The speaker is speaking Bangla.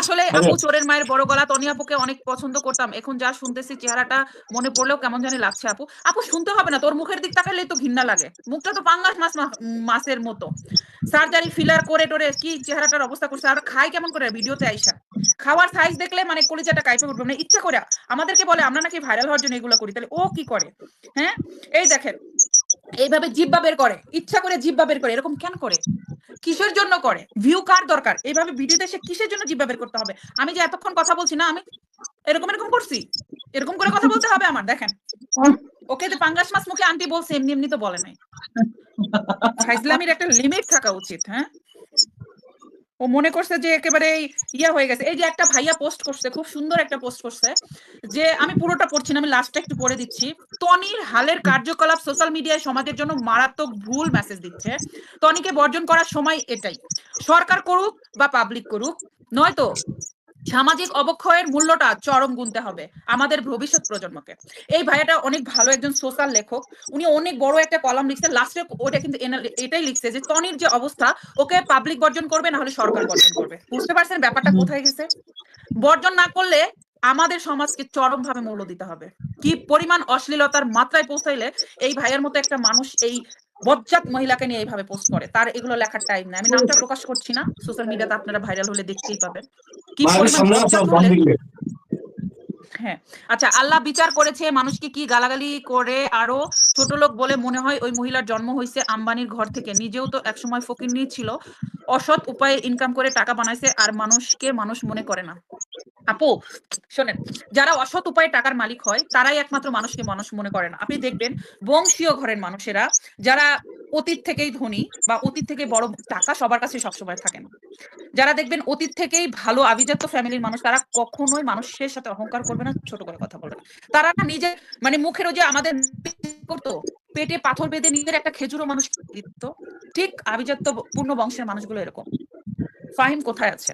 আসলে আপু চোরের মায়ের বড় গলা তনি আপুকে অনেক পছন্দ করতাম। এখন যা শুনতেছি চেহারাটা মনে পড়লেও কেমন জানি লাগছে আপু। আপু শুনতে হবে না তোর মুখের দিক তাকালেই তো ঘৃণা লাগে। মুখটা তো পাঙ্গাস মাছ মাছের মতো। সার্জারি ফিলার করে টোরে কি চেহারাটার অবস্থা করছে আর খাই কেমন করে ভিডিওতে আইসা। খাওয়ার সাইজ দেখলে মানে কলিজাটা কাইপে উঠবে। মানে ইচ্ছা করে আমাদেরকে বলে আমরা নাকি ভাইরাল হওয়ার জন্য এগুলো করি। তাহলে ও কি করে? হ্যাঁ? এই দেখেন এইভাবে জিব্বা বের করে। ইচ্ছা করে জিব্বা বের করে। এরকম কেন করে? কিসের জন্য করে? ভিউ কার দরকার? এইভাবে ভিডিওতে সে কিসের জন্য জিব্বা বের করতে হবে? আমি যে এতক্ষণ কথা বলছি না, আমি এরকম এরকম করছি? এরকম করে কথা বলতে হবে আমার? দেখেন। ওকে যে পাঙ্গাস মাছ মুখে আন্টি বলছে, এমনি এমনি তো বলে নাই। ফাইজলামির একটা লিমিট থাকা উচিত হ্যাঁ? ও মনে করছে যে একেবারে ইয়া হয়ে গেছে। এই যে একটা ভাইয়া পোস্ট করছে, খুব সুন্দর একটা পোস্ট করছে যে, আমি পুরোটা পড়ছি না, আমি লাস্টটা একটু পড়ে দিচ্ছি। টনির হালের কার্যকলাপ সোশ্যাল মিডিয়ায় সমাজের জন্য মারাত্মক ভুল মেসেজ দিচ্ছে। টনিকে বর্জন করার সময় এটাই। সরকার করুক বা পাবলিক করুক, নয়তো সামাজিক অবক্ষয়ের মূল্যটা চরম গুনতে হবে আমাদের ভবিষ্যৎ প্রজন্মকে। এই ভাইয়াটা অনেক ভালো একজন সোশ্যাল লেখক। উনি অনেক বড় একটা কলাম লিখছে। লাস্টে ওটা কিন্তু এটাই লিখছে যে টনির যে অবস্থা ওকে পাবলিক বর্জন করবে না হলে সরকার বর্জন করবে। বুঝতে পারছেন ব্যাপারটা কোথায় গেছে? বর্জন না করলে আমাদের সমাজকে চরম ভাবে মূল্য দিতে হবে। কি পরিমাণ অশ্লীলতার মাত্রায় পৌঁছাইলে এই ভাইয়ের মতো একটা মানুষ এই বজ্জাত মহিলাকে নিয়ে এইভাবে পোস্ট করে? তার এগুলো লেখার টাইম না আমি নামটা প্রকাশ করছি না। সোশ্যাল মিডিয়াতে আপনারা ভাইরাল হলে দেখতেই পাবেন। কি বান্ধিলে হ্যাঁ। আচ্ছা আল্লাহ বিচার করেছে মানুষকে কি গালাগালি করে? আরও ছোট লোক বলে মনে হয় ওই মহিলার জন্ম হয়েছে আম্বানির ঘর থেকে। নিজেও তো একসময় ফকিরনি ছিল। অসৎ উপায়ে ইনকাম করে টাকা বানাইছে আর মানুষকে মানুষ মনে করে না। আপু শোনেন যারা অসৎ উপায়ে টাকার মালিক হয় তারাই একমাত্র মানুষকে মানুষ মনে করে না। আপনি দেখবেন বংশীয় ঘরের মানুষেরা যারা অতীত থেকেই ধনী বা অতীত থেকে বড় টাকা সবার কাছে সবসময় থাকে না। যারা দেখবেন অতীত থেকেই ভালো আভিজাত্য ফ্যামিলির মানুষ, তারা কখনোই মানুষের সাথে অহংকার করবে না, ছোট করে কথা বলবে তারা না নিজে মানে মুখেরও যে আমাদের করতো, পেটে পাথর বেঁধে নিজের একটা খেজুরও মানুষ দিত। ঠিক আভিজাত্য পূর্ণ বংশের মানুষগুলো এরকম। ফাহিম কোথায় আছে?